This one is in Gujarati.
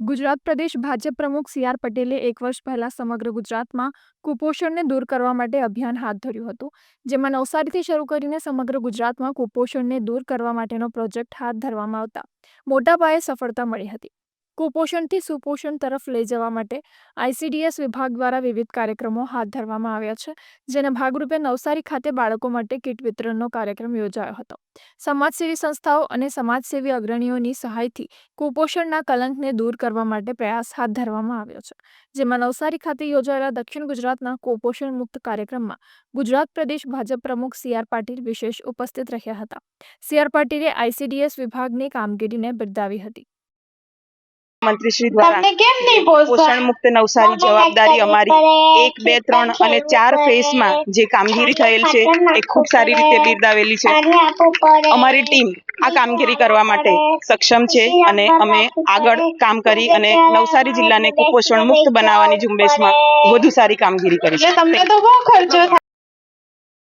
ગુજરાત પ્રદેશ ભાજપ પ્રમુખ સી આર પટેલે એક વર્ષ પહેલા સમગ્ર ગુજરાતમાં કુપોષણને દૂર કરવા માટે અભિયાન હાથ ધર્યું હતું, જેમાં નવસારીથી શરૂ કરીને સમગ્ર ગુજરાતમાં કુપોષણને દૂર કરવા માટેનો પ્રોજેક્ટ હાથ ધરવામાં આવતા મોટા પાયે સફળતા મળી હતી. કુપોષણથી સુપોષણ તરફ લઈ જવા માટે આઈસીડીએસ વિભાગ દ્વારા વિવિધ કાર્યક્રમો હાથ ધરવામાં આવ્યા છે, જેના ભાગરૂપે નવસારી ખાતે બાળકો માટે કીટ વિતરણનો કાર્યક્રમ યોજાયો હતો. સમાજસેવી સંસ્થાઓ અને સમાજસેવી અગ્રણીઓની સહાયથી કુપોષણના કલંકને દૂર કરવા માટે પ્રયાસ હાથ ધરવામાં આવ્યો છે, જેમાં નવસારી ખાતે યોજાયેલા દક્ષિણ ગુજરાતના કુપોષણ મુક્ત કાર્યક્રમમાં ગુજરાત પ્રદેશ ભાજપ પ્રમુખ સી આર પાટીલ વિશેષ ઉપસ્થિત રહ્યા હતા. સી આર પાટીલે આઈસીડીએસ વિભાગની કામગીરીને બિરદાવી હતી. મંત્રી શ્રી દ્વારા પોષણ મુક્ત નવસારી જવાબદારી અમારી એક બે ત્રણ અને ચાર ફેઝમાં જે કામગીરી થયેલ છે એ ખૂબ સારી રીતે બિરદાવેલી છે અમારી ટીમ આ કામગીરી કરવા માટે સક્ષમ છે અને અમે આગળ કામ કરી અને નવસારી જિલ્લાને કુપોષણ મુક્ત બનાવવાની ઝુંબેશમાં વધુ સારી કામગીરી કરી છે તમને તો બહુ ખર્ચો